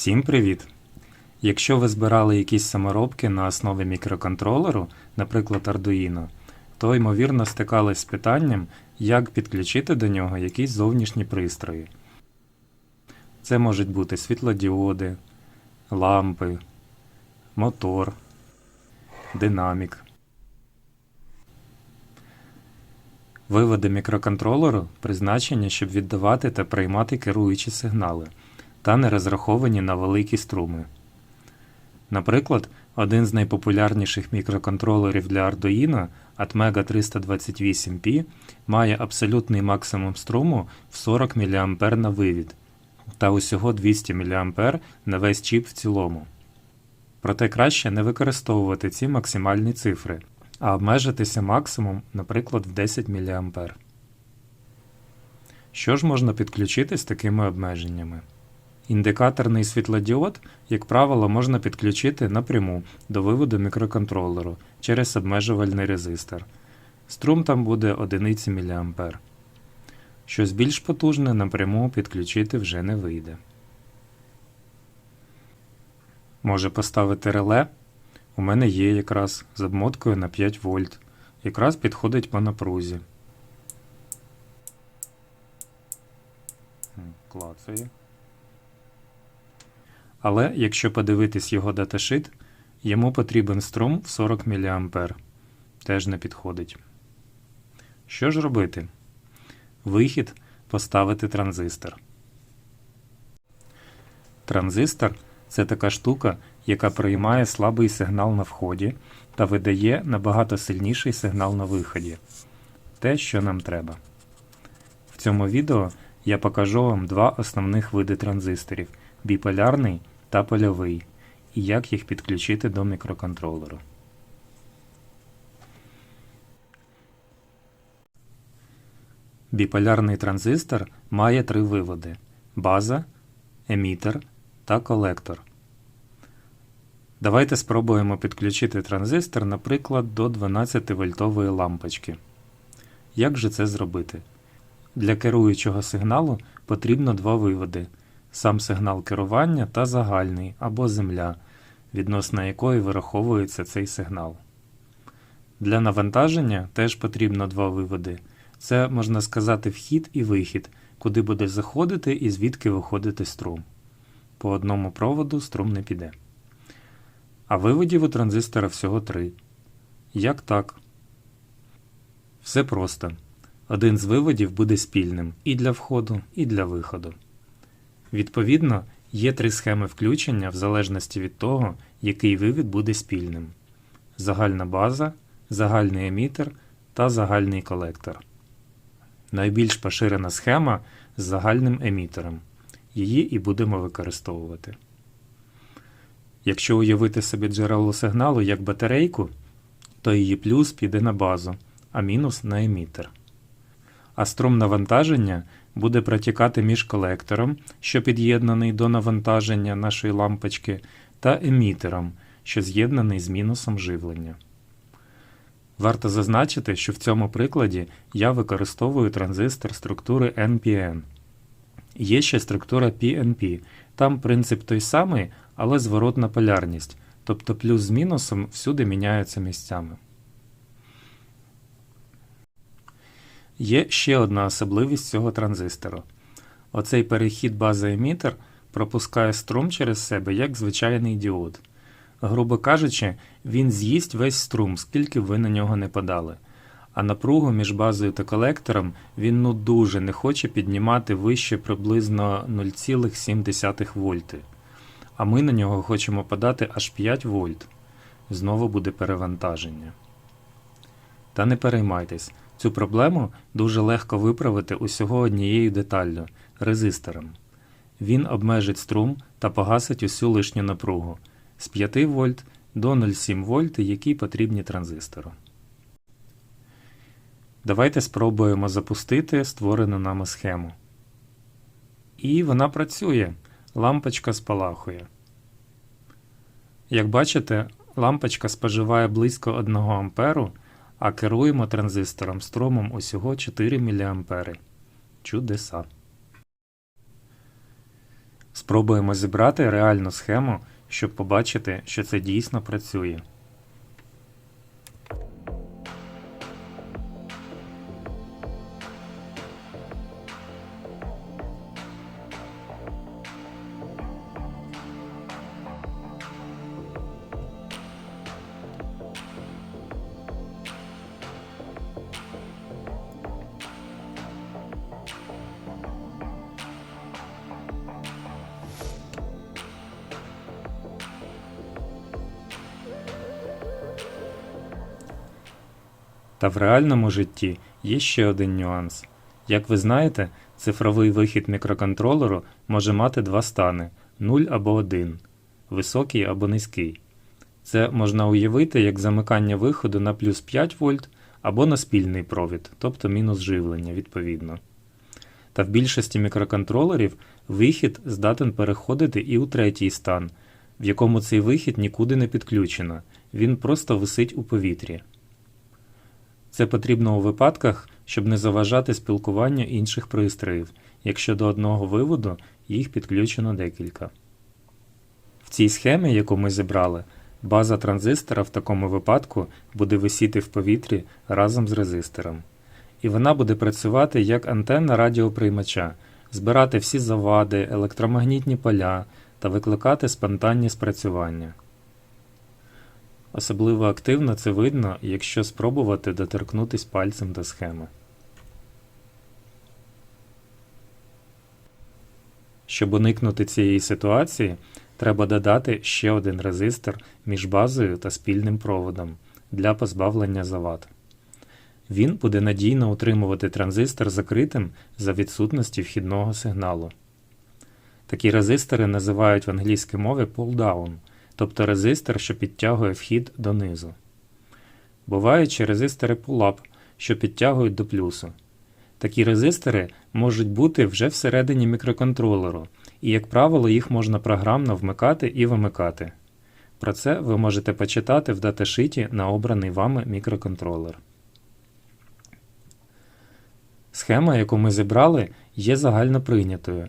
Всім привіт! Якщо ви збирали якісь саморобки на основі мікроконтролеру, наприклад Arduino, то ймовірно стикались з питанням, як підключити до нього якісь зовнішні пристрої. Це можуть бути світлодіоди, лампи, мотор, динамік. Виводи мікроконтролеру призначені, щоб віддавати та приймати керуючі сигнали та не розраховані на великі струми. Наприклад, один з найпопулярніших мікроконтролерів для Arduino Atmega 328P має абсолютний максимум струму в 40 мА на вивід та усього 200 мА на весь чіп в цілому. Проте краще не використовувати ці максимальні цифри, а обмежитися максимум, наприклад, в 10 мА. Що ж можна підключити з такими обмеженнями? Індикаторний світлодіод, як правило, можна підключити напряму до виводу мікроконтролеру через обмежувальний резистор. Струм там буде 1 мА. Щось більш потужне напряму підключити вже не вийде. Може поставити реле. У мене є якраз з обмоткою на 5 вольт. Якраз підходить по напрузі. Клацає. Але якщо подивитись його даташит, йому потрібен струм в 40 мА. Теж не підходить. Що ж робити? Вихід поставити транзистор. Транзистор це така штука, яка приймає слабий сигнал на вході та видає набагато сильніший сигнал на виході. Те, що нам треба. В цьому відео я покажу вам два основних види транзисторів біполярний та польовий, і як їх підключити до мікроконтролеру. Біполярний транзистор має три виводи: база, емітер та колектор. Давайте спробуємо підключити транзистор, наприклад, до 12 вольтової лампочки. Як же це зробити? Для керуючого сигналу потрібно два виводи: сам сигнал керування та загальний або земля, відносно якої вираховується цей сигнал. Для навантаження теж потрібно два виводи. Це, можна сказати, вхід і вихід, куди буде заходити і звідки виходити струм. По одному проводу струм не піде. А виводів у транзистора всього три. Як так? Все просто. Один з виводів буде спільним і для входу, і для виходу. Відповідно, є три схеми включення в залежності від того, який вивід буде спільним: загальна база, загальний емітер та загальний колектор. Найбільш поширена схема з загальним емітером. Її і будемо використовувати. Якщо уявити собі джерело сигналу як батарейку, то її плюс піде на базу, а мінус на емітер. А струм навантаження буде протікати між колектором, що під'єднаний до навантаження нашої лампочки, та емітером, що з'єднаний з мінусом живлення. Варто зазначити, що в цьому прикладі я використовую транзистор структури NPN. Є ще структура PNP. Там принцип той самий, але зворотна полярність, тобто плюс з мінусом всюди міняються місцями. Є ще одна особливість цього транзистору. Оцей перехід база-емітер пропускає струм через себе як звичайний діод. Грубо кажучи, він з'їсть весь струм, скільки ви на нього не подали. А напругу між базою та колектором він ну дуже не хоче піднімати вище приблизно 0,7 вольти. А ми на нього хочемо подати аж 5 вольт. Знову буде перевантаження. Та не переймайтесь, цю проблему дуже легко виправити усього однією деталлю резистором. Він обмежить струм та погасить усю лишню напругу з 5 вольт до 0,7 вольт, які потрібні транзистору. Давайте спробуємо запустити створену нами схему. І вона працює. Лампочка спалахує. Як бачите, лампочка споживає близько 1 А, а керуємо транзистором струмом усього 4 мА. Чудеса. Спробуємо зібрати реальну схему, щоб побачити, що це дійсно працює. Та в реальному житті є ще один нюанс. Як ви знаєте, цифровий вихід мікроконтролеру може мати два стани 0 або 1, високий або низький. Це можна уявити як замикання виходу на плюс 5 вольт або на спільний провід, тобто мінус живлення відповідно. Та в більшості мікроконтролерів вихід здатен переходити і у третій стан, в якому цей вихід нікуди не підключено, він просто висить у повітрі. Це потрібно у випадках, щоб не заважати спілкуванню інших пристроїв, якщо до одного виводу їх підключено декілька. В цій схемі, яку ми зібрали, база транзистора в такому випадку буде висіти в повітрі разом з резистором. І вона буде працювати як антенна радіоприймача, збирати всі завади, електромагнітні поля та викликати спонтанні спрацювання. Особливо активно це видно, якщо спробувати доторкнутись пальцем до схеми. Щоб уникнути цієї ситуації, треба додати ще один резистор між базою та спільним проводом для позбавлення завад. Він буде надійно утримувати транзистор закритим за відсутності вхідного сигналу. Такі резистори називають в англійській мові pull-down, тобто резистор, що підтягує вхід донизу. Бувають ще резистори pull-up, що підтягують до плюсу. Такі резистори можуть бути вже всередині мікроконтролеру, і, як правило, їх можна програмно вмикати і вимикати. Про це ви можете почитати в даташиті на обраний вами мікроконтролер. Схема, яку ми зібрали, є загально прийнятою.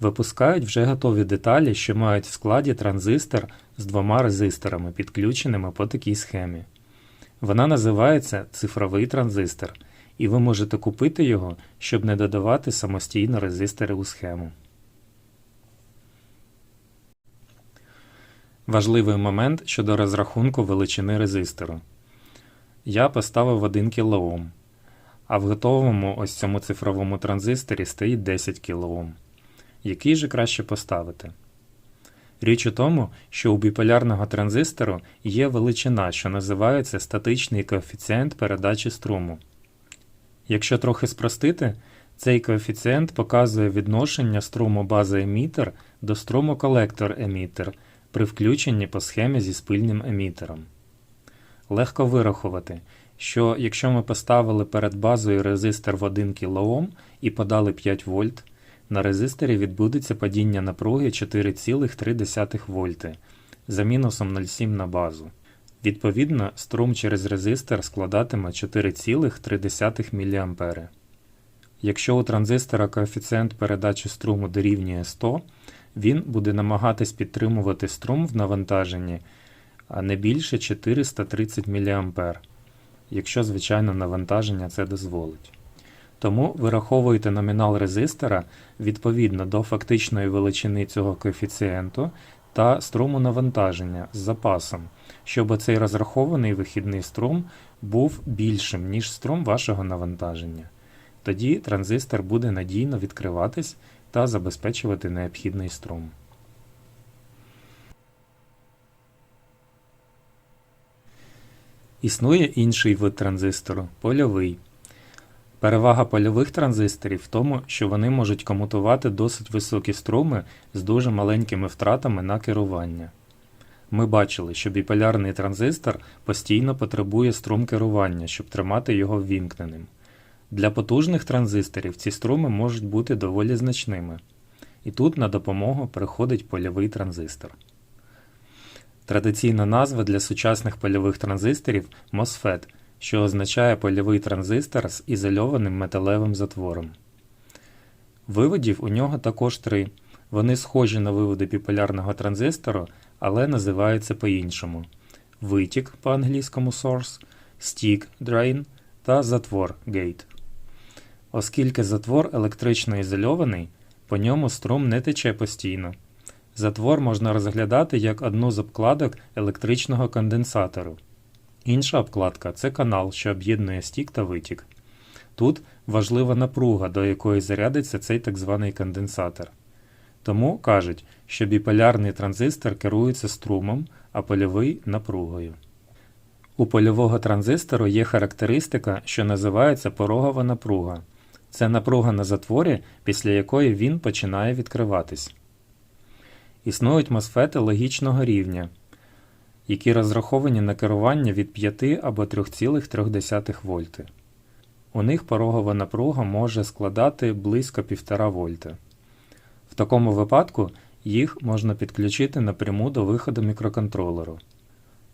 Випускають вже готові деталі, що мають в складі транзистор з двома резисторами, підключеними по такій схемі. Вона називається цифровий транзистор, і ви можете купити його, щоб не додавати самостійно резистори у схему. Важливий момент щодо розрахунку величини резистору. Я поставив 1 кОм, а в готовому ось цьому цифровому транзисторі стоїть 10 кОм. Який же краще поставити? Річ у тому, що у біполярного транзистору є величина, що називається статичний коефіцієнт передачі струму. Якщо трохи спростити, цей коефіцієнт показує відношення струму бази емітер до струму колектор емітер при включенні по схемі зі спильним емітером. Легко вирахувати, що якщо ми поставили перед базою резистор в 1 кОм і подали 5 вольт, на резисторі відбудеться падіння напруги 4,3 вольти за мінусом 0,7 на базу. Відповідно, струм через резистор складатиме 4,3 мА. Якщо у транзистора коефіцієнт передачі струму дорівнює 100, він буде намагатись підтримувати струм в навантаженні не більше 430 мА, якщо звичайно навантаження це дозволить. Тому вираховуйте номінал резистора відповідно до фактичної величини цього коефіцієнту та струму навантаження з запасом, щоб оцей розрахований вихідний струм був більшим, ніж струм вашого навантаження. Тоді транзистор буде надійно відкриватись та забезпечувати необхідний струм. Існує інший вид транзистору польовий. Перевага польових транзисторів в тому, що вони можуть комутувати досить високі струми з дуже маленькими втратами на керування. Ми бачили, що біполярний транзистор постійно потребує струм керування, щоб тримати його ввімкненим. Для потужних транзисторів ці струми можуть бути доволі значними. І тут на допомогу приходить польовий транзистор. Традиційна назва для сучасних польових транзисторів MOSFET, що означає польовий транзистор з ізольованим металевим затвором. Виводів у нього також три: Вони схожі на виводи біполярного транзистору, але називаються по-іншому: витік по-англійському source, стік drain та затвор gate. Оскільки затвор електрично ізольований, по ньому струм не тече постійно. Затвор можна розглядати як одну з обкладок електричного конденсатору. Інша обкладка це канал, що об'єднує стік та витік. Тут важлива напруга, до якої зарядиться цей так званий конденсатор. Тому кажуть, що біполярний транзистор керується струмом, а польовий напругою. У польового транзистору є характеристика, що називається порогова напруга. Це напруга на затворі, після якої він починає відкриватись. Існують мосфети логічного рівня, які розраховані на керування від 5 або 3,3 вольти. У них порогова напруга може складати близько 1,5 вольта. В такому випадку їх можна підключити напряму до виходу мікроконтролеру.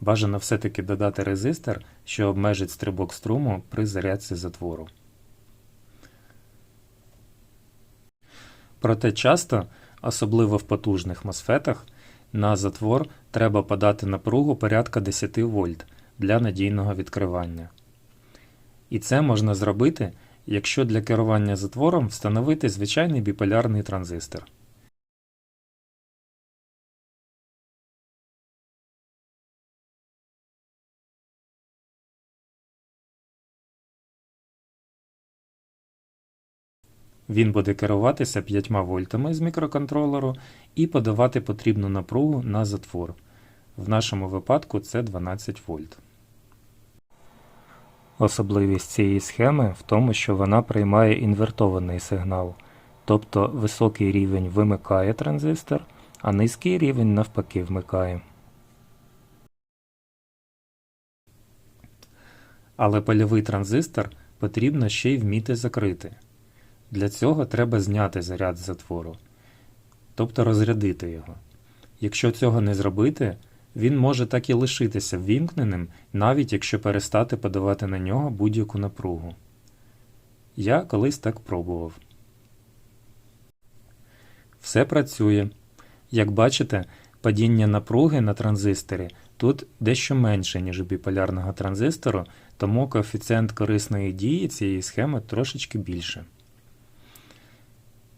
Бажано все-таки додати резистор, що обмежить стрибок струму при зарядці затвору. Проте часто, особливо в потужних мосфетах, на затвор треба подати напругу порядка 10 вольт для надійного відкривання. І це можна зробити, якщо для керування затвором встановити звичайний біполярний транзистор. Він буде керуватися 5 вольтами з мікроконтролеру і подавати потрібну напругу на затвор. В нашому випадку це 12 вольт. Особливість цієї схеми в тому, що вона приймає інвертований сигнал, тобто високий рівень вимикає транзистор, а низький рівень навпаки вмикає. Але польовий транзистор потрібно ще й вміти закрити. Для цього треба зняти заряд затвору, тобто розрядити його. Якщо цього не зробити, він може так і лишитися ввімкненим, навіть якщо перестати подавати на нього будь-яку напругу. Я колись так пробував. Все працює. Як бачите, падіння напруги на транзисторі тут дещо менше, ніж у біполярного транзистору, тому коефіцієнт корисної дії цієї схеми трошечки більше.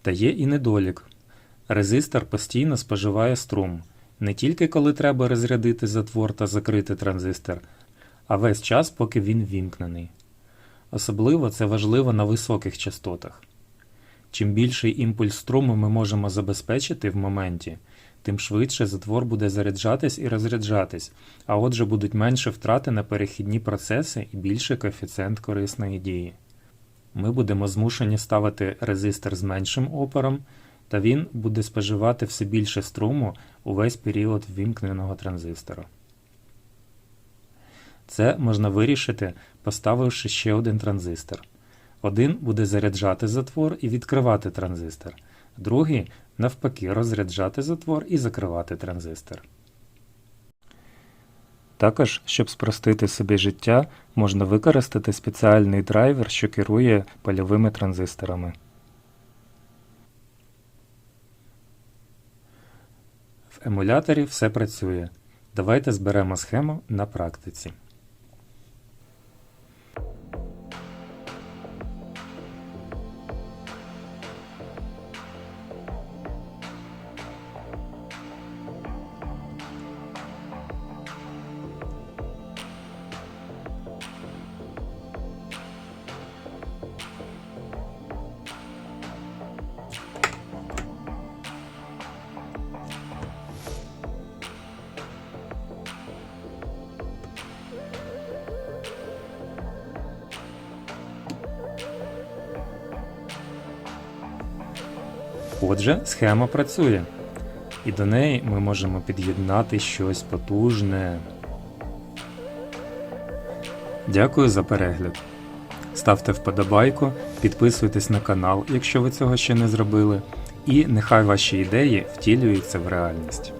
Та є і недолік. Резистор постійно споживає струм, не тільки коли треба розрядити затвор та закрити транзистор, а весь час, поки він вімкнений. Особливо це важливо на високих частотах. Чим більший імпульс струму ми можемо забезпечити в моменті, тим швидше затвор буде заряджатись і розряджатись, а отже будуть менше втрати на перехідні процеси і більший коефіцієнт корисної дії ми будемо змушені ставити резистор з меншим опором, та він буде споживати все більше струму увесь період ввімкненого транзистора. Це можна вирішити, поставивши ще один транзистор. Один буде заряджати затвор і відкривати транзистор, другий, навпаки, розряджати затвор і закривати транзистор. Також, щоб спростити собі життя, можна використати спеціальний драйвер, що керує польовими транзисторами. В емуляторі все працює. Давайте зберемо схему на практиці. Отже, схема працює. І до неї ми можемо під'єднати щось потужне. Дякую за перегляд. Ставте вподобайку, підписуйтесь на канал, якщо ви цього ще не зробили, і нехай ваші ідеї втілюються в реальність.